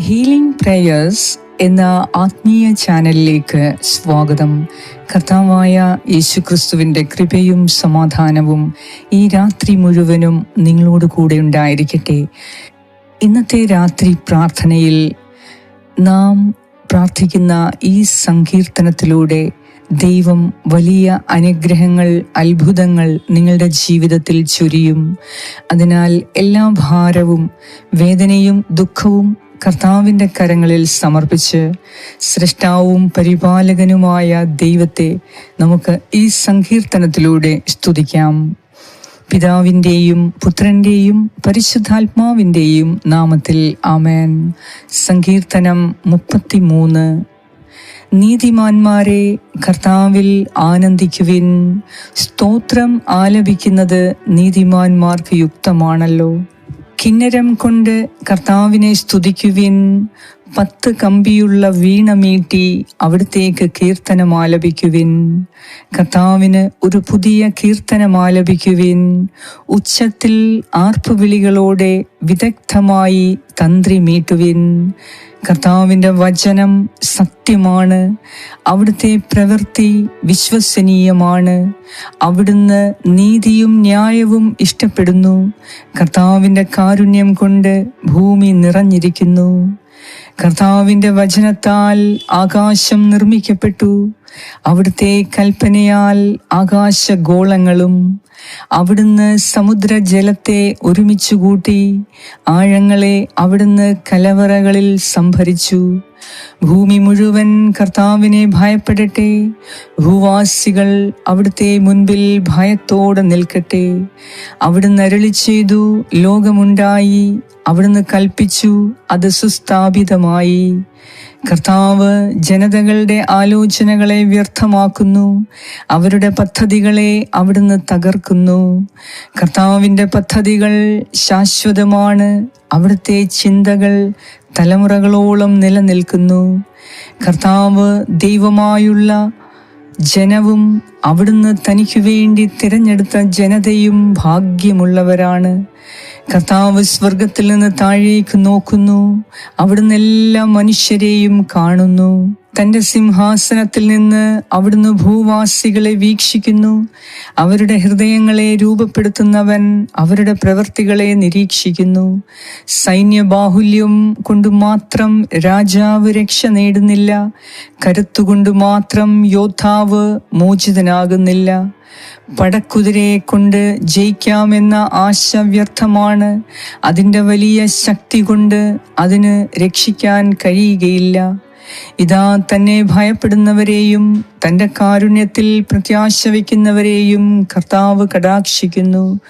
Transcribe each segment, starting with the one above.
Healing prayers എന്ന ആത്മീയ ചാനലിലേക്ക് സ്വാഗതം. കർത്താവായ യേശുക്രിസ്തുവിന്റെ കൃപയും സമാധാനവും ഈ രാത്രി മുഴുവനും നിങ്ങളോട് കൂടെ ഉണ്ടായിരിക്കട്ടെ. ഇന്നത്തെ രാത്രി പ്രാർത്ഥനയിൽ നാം പ്രാർത്ഥിക്കുന്ന ഈ സങ്കീർത്തനത്തിലൂടെ ദൈവം വലിയ അനുഗ്രഹങ്ങൾ അത്ഭുതങ്ങൾ നിങ്ങളുടെ ജീവിതത്തിൽ ചൊരിയും. അതിനാൽ എല്ലാ ഭാരവും വേദനയും ദുഃഖവും കർത്താവിന്റെ കരങ്ങളിൽ സമർപ്പിച്ച് സൃഷ്ടാവും പരിപാലകനുമായ ദൈവത്തെ നമുക്ക് ഈ സങ്കീർത്തനത്തിലൂടെ സ്തുതിക്കാം. പിതാവിന്റെയും പുത്രന്റെയും പരിശുദ്ധാത്മാവിന്റെയും നാമത്തിൽ ആമേൻ. സങ്കീർത്തനം മുപ്പത്തിമൂന്ന്. നീതിമാന്മാരെ കർത്താവിൽ ആനന്ദിക്കുവിൻ. സ്തോത്രം ആലപിക്കുന്നത് നീതിമാന്മാർക്ക് യുക്തമാണല്ലോ. കിന്നരം കൊണ്ട് കർത്താവിനെ സ്തുതിക്കുവിൻ. പത്ത് കമ്പിയുള്ള വീണ മീട്ടി അവിടത്തേക്ക് കീർത്തനം ആലപിക്കുവിൻ. കർത്താവിന് ഒരു പുതിയ കീർത്തനം ആലപിക്കുവിൻ. ഉച്ചത്തിൽ ആർപ്പുവിളികളോടെ വിദഗ്ധമായി തന്ത്രി മീട്ടുവിൻ. കർത്താവിന്റെ വചനം സത്യമാണ്. അവിടുത്തെ പ്രവൃത്തി വിശ്വസനീയമാണ്. അവിടുന്ന് നീതിയും ന്യായവും ഇഷ്ടപ്പെടുന്നു. കർത്താവിന്റെ കാരുണ്യം കൊണ്ട് ഭൂമി നിറഞ്ഞിരിക്കുന്നു. കർത്താവിന്റെ വചനത്താൽ ആകാശം നിർമ്മിക്കപ്പെട്ടു. അവിടുത്തെ കൽപ്പനയാൽ ആകാശഗോളങ്ങളും അവിടുന്ന് സമുദ്രജലത്തെ ഒരുമിച്ച് കൂട്ടി ആഴങ്ങളെ അവിടുന്ന് കലവറകളിൽ സംഭരിച്ചു. ഭൂമി മുഴുവൻ കർത്താവിനെ ഭയപ്പെടട്ടെ. ഭൂവാസികൾ അവിടുത്തെ മുൻപിൽ ഭയത്തോടെ നിൽക്കട്ടെ. അവിടുന്ന് അരളി ചെയ്തു ലോകമുണ്ടായി. അവിടുന്ന് കൽപ്പിച്ചു അത് സുസ്ഥാപിതമായി. കർത്താവ് ജനതകളുടെ ആലോചനകളെ വ്യർത്ഥമാക്കുന്നു. അവരുടെ പദ്ധതികളെ അവിടുന്ന് തകർക്കുന്നു. കർത്താവിന്റെ പദ്ധതികൾ ശാശ്വതമാണ്. അവിടുത്തെ ചിന്തകൾ തലമുറകളോളം നിലനിൽക്കുന്നു. കർത്താവ് ദൈവമായുള്ള ജനവും അവിടുന്ന് തനിക്കു വേണ്ടി തിരഞ്ഞെടുത്ത ജനതയും ഭാഗ്യമുള്ളവരാണ്. കർത്താവ് സ്വർഗത്തിൽ നിന്ന് താഴേക്ക് നോക്കുന്നു. അവിടുന്ന് എല്ലാ മനുഷ്യരെയും കാണുന്നു. തന്റെ സിംഹാസനത്തിൽ നിന്ന് അവിടുന്ന് ഭൂവാസികളെ വീക്ഷിക്കുന്നു. അവരുടെ ഹൃദയങ്ങളെ രൂപപ്പെടുത്തുന്നവൻ അവരുടെ പ്രവൃത്തികളെ നിരീക്ഷിക്കുന്നു. സൈന്യബാഹുല്യം കൊണ്ട് മാത്രം രാജാവ് രക്ഷ നേടുന്നില്ല. കരുത്തുകൊണ്ട് മാത്രം യോദ്ധാവ് മോചിതനാകുന്നില്ല. പടക്കുതിരയെ കൊണ്ട് ജയിക്കാമെന്ന ആശ വ്യർത്ഥമാണ്. അതിന്റെ വലിയ ശക്തി കൊണ്ട് അതിന് രക്ഷിക്കാൻ കഴിയുകയില്ല. ഇതാ തന്നെ ഭയപ്പെടുന്നവരെയും തന്റെ കാരുണ്യത്തിൽ പ്രത്യാശ വയ്ക്കുന്നവരെയും കർത്താവ് കടാക്ഷിക്കുന്നു.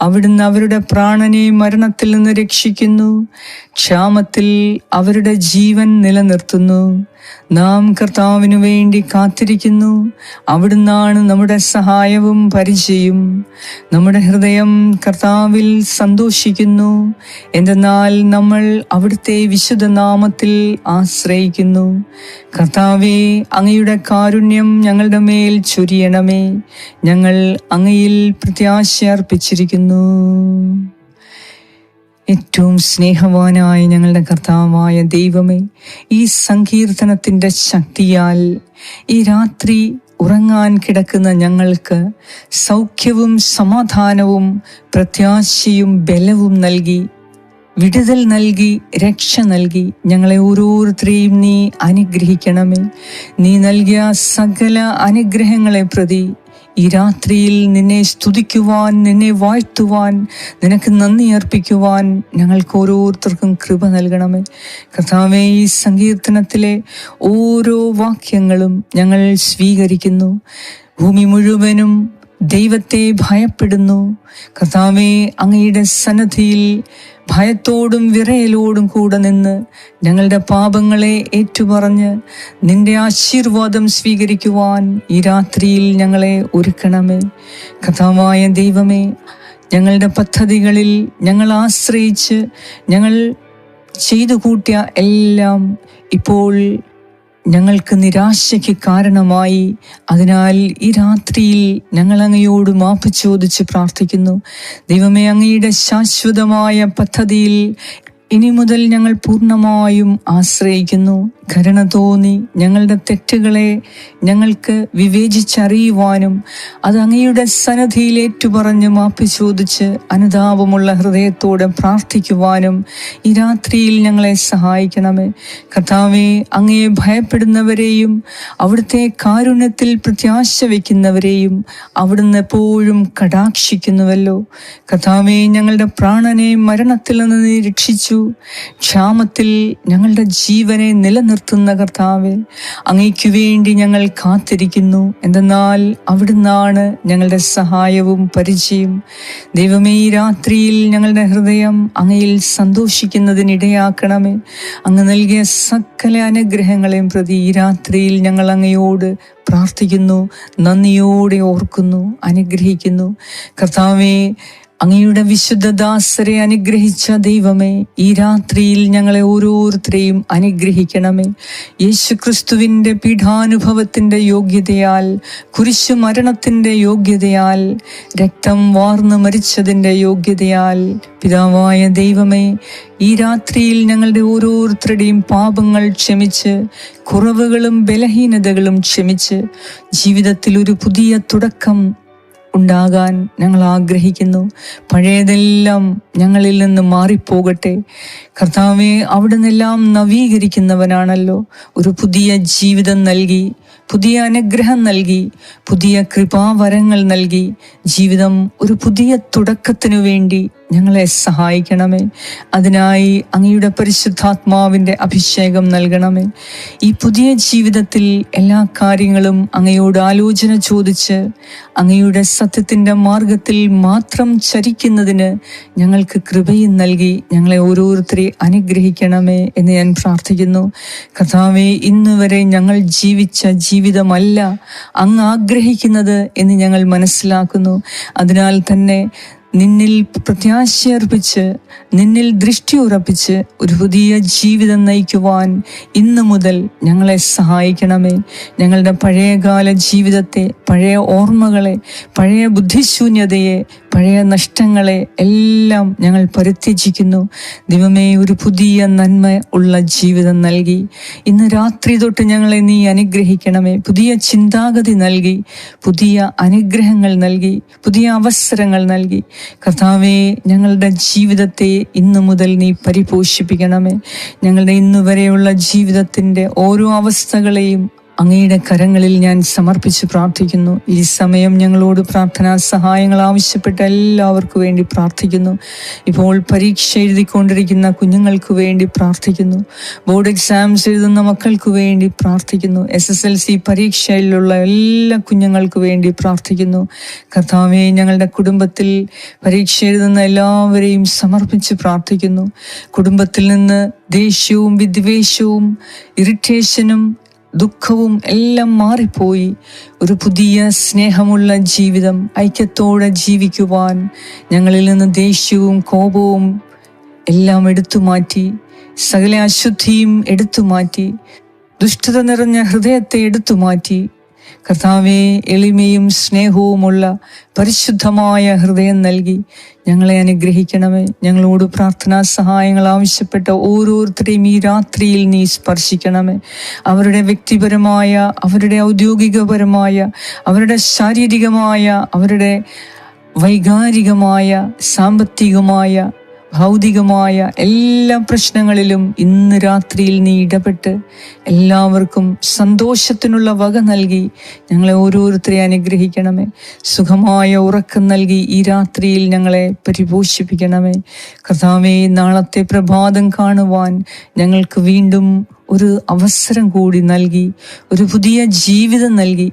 അവിടുന്ന് അവരുടെ പ്രാണനെ മരണത്തിൽ നിന്ന് രക്ഷിക്കുന്നു. ക്ഷാമത്തിൽ അവരുടെ ജീവൻ നിലനിർത്തുന്നു. നാം കർത്താവിനു വേണ്ടി കാത്തിരിക്കുന്നു. അവിടുന്നാണ് നമ്മുടെ സഹായവും പരിചയം. നമ്മുടെ ഹൃദയം കർത്താവിൽ സന്തോഷിക്കുന്നു. എന്തെന്നാൽ നമ്മൾ അവിടുത്തെ വിശുദ്ധ നാമത്തിൽ ആശ്രയിക്കുന്നു. കർത്താവെ അങ്ങയുടെ കാരുണ്യം ഞങ്ങളുടെ മേൽ ചൊരിയണമേ. ഞങ്ങൾ അങ്ങയിൽ പ്രത്യാശ അർപ്പിച്ചിരിക്കുന്നു ഏറ്റവും സ്നേഹവാനായ ഞങ്ങളുടെ കർത്താവായ ദൈവമേ ഈ സങ്കീർത്തനത്തിന്റെ ശക്തിയാൽ ഈ രാത്രി ഉറങ്ങാൻ കിടക്കുന്ന ഞങ്ങൾക്ക് സൗഖ്യവും സമാധാനവും പ്രത്യാശയും ബലവും നൽകി വിടുതൽ നൽകി രക്ഷ നൽകി ഞങ്ങളെ ഓരോരുത്തരെയും നീ അനുഗ്രഹിക്കണമേ. നീ നൽകിയ സകല അനുഗ്രഹങ്ങളെ പ്രതി ഈ രാത്രിയിൽ നിന്നെ സ്തുതിക്കുവാൻ നിന്നെ വാഴ്ത്തുവാൻ നിനക്ക് നന്ദി അർപ്പിക്കുവാൻ ഞങ്ങൾക്ക് ഓരോരുത്തർക്കും കൃപ നൽകണമേ. കർത്താവെ ഈ സങ്കീർത്തനത്തിലെ ഓരോ വാക്യങ്ങളും ഞങ്ങൾ സ്വീകരിക്കുന്നു. ഭൂമി മുഴുവനും ദൈവത്തെ ഭയപ്പെടുന്നു. കർത്താവെ അങ്ങയുടെ സന്നദ്ധിയിൽ ഭയത്തോടും വിറയലോടും കൂടെ നിന്ന് ഞങ്ങളുടെ പാപങ്ങളെ ഏറ്റുപറഞ്ഞ് നിന്റെ ആശീർവാദം സ്വീകരിക്കുവാൻ ഈ രാത്രിയിൽ ഞങ്ങളെ ഒരുക്കണമേ. കഥാവായ ദൈവമേ ഞങ്ങളുടെ പദ്ധതികളിൽ ഞങ്ങൾ ആശ്രയിച്ച് ഞങ്ങൾ ചെയ്തു കൂട്ടിയ എല്ലാം ഇപ്പോൾ ഞങ്ങൾക്ക് നിരാശയ്ക്ക് കാരണമായി. അതിനാൽ ഈ രാത്രിയിൽ ഞങ്ങൾ അങ്ങയോട് മാപ്പ് ചോദിച്ച് പ്രാർത്ഥിക്കുന്നു. ദൈവമേ അങ്ങയുടെ ശാശ്വതമായ പദ്ധതിയിൽ ഇനി മുതൽ ഞങ്ങൾ പൂർണമായും ആശ്രയിക്കുന്നു. കരുണ തോന്നി ഞങ്ങളുടെ തെറ്റുകളെ ഞങ്ങൾക്ക് വിവേചിച്ചറിയുവാനും അത് അങ്ങയുടെ സന്നദ്ധിയിൽ ഏറ്റുപറഞ്ഞ് മാപ്പി ചോദിച്ച് അനുതാപമുള്ള ഹൃദയത്തോടെ പ്രാർത്ഥിക്കുവാനും ഈ രാത്രിയിൽ ഞങ്ങളെ സഹായിക്കണമേ. കർത്താവെ അങ്ങയെ ഭയപ്പെടുന്നവരെയും അവിടുത്തെ കാരുണ്യത്തിൽ പ്രത്യാശ വയ്ക്കുന്നവരെയും അവിടുന്ന് എപ്പോഴും കടാക്ഷിക്കുന്നുവല്ലോ. കർത്താവെ ഞങ്ങളുടെ പ്രാണനെ മരണത്തിൽ നിന്ന് നീ ക്ഷാമത്തിൽ ഞങ്ങളുടെ ജീവനെ നിലനിർത്തുന്ന കർത്താവെ അങ്ങയ്ക്കു വേണ്ടി ഞങ്ങൾ കാത്തിരിക്കുന്നു. എന്തെന്നാൽ അവിടുന്നാണ് ഞങ്ങളുടെ സഹായവും പരിചയം. ദൈവമേ ഈ രാത്രിയിൽ ഞങ്ങളുടെ ഹൃദയം അങ്ങയിൽ സന്തോഷിക്കുന്നതിനിടയാക്കണമേ. അങ്ങ് നൽകിയ സകല അനുഗ്രഹങ്ങളെയും പ്രതി ഈ രാത്രിയിൽ ഞങ്ങൾ അങ്ങയോട് പ്രാർത്ഥിക്കുന്നു നന്ദിയോടെ ഓർക്കുന്നു അനുഗ്രഹിക്കുന്നു. കർത്താവെ അങ്ങയുടെ വിശുദ്ധ ദാസരെ അനുഗ്രഹിച്ച ദൈവമേ ഈ രാത്രിയിൽ ഞങ്ങളെ ഓരോരുത്തരെയും അനുഗ്രഹിക്കണമേ. യേശു ക്രിസ്തുവിന്റെ പീഠാനുഭവത്തിന്റെ യോഗ്യതയാൽ കുരിശു മരണത്തിന്റെ യോഗ്യതയാൽ രക്തം വാർന്നു മരിച്ചതിന്റെ യോഗ്യതയാൽ പിതാവായ ദൈവമേ ഈ രാത്രിയിൽ ഞങ്ങളുടെ ഓരോരുത്തരുടെയും പാപങ്ങൾ ക്ഷമിച്ച് കുറവുകളും ബലഹീനതകളും ക്ഷമിച്ച് ജീവിതത്തിൽ ഒരു പുതിയ തുടക്കം ഉണ്ടാകാൻ ഞങ്ങൾ ആഗ്രഹിക്കുന്നു. പഴയതെല്ലാം ഞങ്ങളിൽ നിന്ന് മാറിപ്പോകട്ടെ. കർത്താവെ അവിടെ നിന്നെല്ലാം നവീകരിക്കുന്നവനാണല്ലോ. ഒരു പുതിയ ജീവിതം നൽകി പുതിയ അനുഗ്രഹം നൽകി പുതിയ കൃപാവരങ്ങൾ നൽകി ജീവിതം ഒരു പുതിയ തുടക്കത്തിനു വേണ്ടി ഞങ്ങളെ സഹായിക്കണമേ. അതിനായി അങ്ങയുടെ പരിശുദ്ധാത്മാവിന്റെ അഭിഷേകം നൽകണമേ. ഈ പുതിയ ജീവിതത്തിൽ എല്ലാ കാര്യങ്ങളും അങ്ങയോട് ആലോചന ചോദിച്ച് അങ്ങയുടെ സത്യത്തിന്റെ മാർഗത്തിൽ മാത്രം ചരിക്കുന്നതിന് ഞങ്ങൾക്ക് കൃപയും നൽകി ഞങ്ങളെ ഓരോരുത്തരെ അനുഗ്രഹിക്കണമേ എന്ന് ഞാൻ പ്രാർത്ഥിക്കുന്നു. കഥാവെ ഇന്ന് വരെ ഞങ്ങൾ ജീവിച്ച ജീവിതമല്ല അങ്ങ് ആഗ്രഹിക്കുന്നത് എന്ന് ഞങ്ങൾ മനസ്സിലാക്കുന്നു. അതിനാൽ തന്നെ നിന്നിൽ പ്രത്യാശയർപ്പിച്ച് നിന്നിൽ ദൃഷ്ടി ഉറപ്പിച്ച് ഒരു പുതിയ ജീവിതം നയിക്കുവാൻ ഇന്നു മുതൽ ഞങ്ങളെ സഹായിക്കണമേ. ഞങ്ങളുടെ പഴയകാല ജീവിതത്തെ പഴയ ഓർമ്മകളെ പഴയ ബുദ്ധിശൂന്യതയെ പഴയ നഷ്ടങ്ങളെ എല്ലാം ഞങ്ങൾ പരിത്യജിക്കുന്നു ദൈവമേ ഒരു പുതിയ നന്മ ഉള്ള ജീവിതം നൽകി. ഇന്ന് രാത്രി തൊട്ട് ഞങ്ങളെ നീ അനുഗ്രഹിക്കണമേ. പുതിയ ചിന്താഗതി നൽകി. പുതിയ അനുഗ്രഹങ്ങൾ നൽകി. പുതിയ അവസരങ്ങൾ നൽകി. കർത്താവേ ഞങ്ങളുടെ ജീവിതത്തെ ഇന്നു മുതൽ നീ പരിപോഷിപ്പിക്കണമേ. ഞങ്ങളുടെ ഇന്നു വരെയുള്ള ജീവിതത്തിന്റെ ഓരോ അവസ്ഥകളെയും അങ്ങയുടെ കരങ്ങളിൽ ഞാൻ സമർപ്പിച്ച് പ്രാർത്ഥിക്കുന്നു. ഈ സമയം ഞങ്ങളോട് പ്രാർത്ഥനാ സഹായങ്ങൾ ആവശ്യപ്പെട്ട എല്ലാവർക്കു വേണ്ടി പ്രാർത്ഥിക്കുന്നു. ഇപ്പോൾ പരീക്ഷ എഴുതിക്കൊണ്ടിരിക്കുന്ന കുഞ്ഞുങ്ങൾക്ക് വേണ്ടി പ്രാർത്ഥിക്കുന്നു. ബോർഡ് എക്സാംസ് എഴുതുന്ന മക്കൾക്ക് വേണ്ടി പ്രാർത്ഥിക്കുന്നു. എസ് എസ് എൽ സി പരീക്ഷയിലുള്ള എല്ലാ കുഞ്ഞുങ്ങൾക്ക് വേണ്ടി പ്രാർത്ഥിക്കുന്നു. കർത്താവെ ഞങ്ങളുടെ കുടുംബത്തിൽ പരീക്ഷ എഴുതുന്ന എല്ലാവരെയും സമർപ്പിച്ച് പ്രാർത്ഥിക്കുന്നു. കുടുംബത്തിൽ നിന്ന് ദേഷ്യവും വിദ്വേഷവും ഇറിറ്റേഷനും ദുഃഖവും എല്ലാം മാറിപ്പോയി. ഒരു പുതിയ സ്നേഹമുള്ള ജീവിതം ഐക്യത്തോടെ ജീവിക്കുവാൻ ഞങ്ങളിൽ നിന്ന് ദേഷ്യവും കോപവും എല്ലാം എടുത്തു മാറ്റി സകല അശുദ്ധിയും എടുത്തു മാറ്റി ദുഷ്ടത നിറഞ്ഞ ഹൃദയത്തെ എടുത്തു മാറ്റി കർത്താവെ എളിമയും സ്നേഹവുമുള്ള പരിശുദ്ധമായ ഹൃദയം നൽകി ഞങ്ങളെ അനുഗ്രഹിക്കണമേ. ഞങ്ങളോട് പ്രാർത്ഥനാ സഹായങ്ങൾ ആവശ്യപ്പെട്ട ഓരോരുത്തരെയും ഈ രാത്രിയിൽ നീ സ്പർശിക്കണമേ. അവരുടെ വ്യക്തിപരമായ അവരുടെ ഔദ്യോഗികപരമായ അവരുടെ ശാരീരികമായ അവരുടെ വൈകാരികമായ സാമ്പത്തികമായ ഭൗതികമായ എല്ലാ പ്രശ്നങ്ങളിലും ഇന്ന് രാത്രിയിൽ നീ ഇടപെട്ട് എല്ലാവർക്കും സന്തോഷത്തിനുള്ള വക നൽകി ഞങ്ങളെ ഓരോരുത്തരെ അനുഗ്രഹിക്കണമേ. സുഖമായ ഉറക്കം നൽകി ഈ രാത്രിയിൽ ഞങ്ങളെ പരിപോഷിപ്പിക്കണമേ. കഥാവേ നാളത്തെ പ്രഭാതം കാണുവാൻ ഞങ്ങൾക്ക് വീണ്ടും ഒരു അവസരം കൂടി നൽകി ഒരു പുതിയ ജീവിതം നൽകി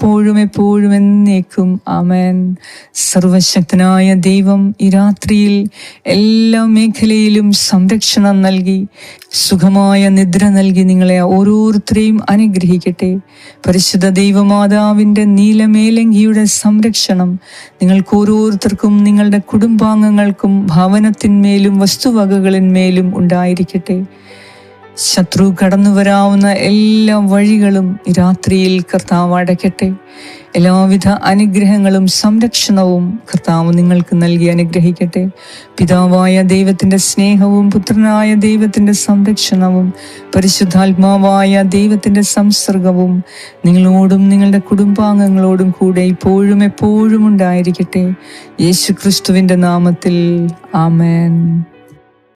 ഇപ്പോഴും എപ്പോഴും എന്നേക്കും. അമേൻ സർവശക്തനായ ദൈവം ഈ രാത്രിയിൽ എല്ലാ മേഖലയിലും സംരക്ഷണം നൽകി സുഖമായ നിദ്ര നൽകി നിങ്ങളെ ഓരോരുത്തരെയും അനുഗ്രഹിക്കട്ടെ. പരിശുദ്ധ ദൈവമാതാവിന്റെ നീലമേലങ്കിയുടെ സംരക്ഷണം നിങ്ങൾക്ക് ഓരോരുത്തർക്കും നിങ്ങളുടെ കുടുംബാംഗങ്ങൾക്കും ഭവനത്തിന്മേലും വസ്തുവകകളിന്മേലും ഉണ്ടായിരിക്കട്ടെ. ശത്രു കടന്നു വരാവുന്ന എല്ലാ വഴികളും രാത്രിയിൽ കർത്താവ് അടയ്ക്കട്ടെ. എല്ലാവിധ അനുഗ്രഹങ്ങളും സംരക്ഷണവും കർത്താവ് നിങ്ങൾക്ക് നൽകി അനുഗ്രഹിക്കട്ടെ. പിതാവായ ദൈവത്തിന്റെ സ്നേഹവും പുത്രനായ ദൈവത്തിന്റെ സംരക്ഷണവും പരിശുദ്ധാത്മാവായ ദൈവത്തിന്റെ സംസർഗവും നിങ്ങളോടും നിങ്ങളുടെ കുടുംബാംഗങ്ങളോടും കൂടെ ഇപ്പോഴും എപ്പോഴും ഉണ്ടായിരിക്കട്ടെ. യേശു ക്രിസ്തുവിന്റെ നാമത്തിൽ ആമേൻ.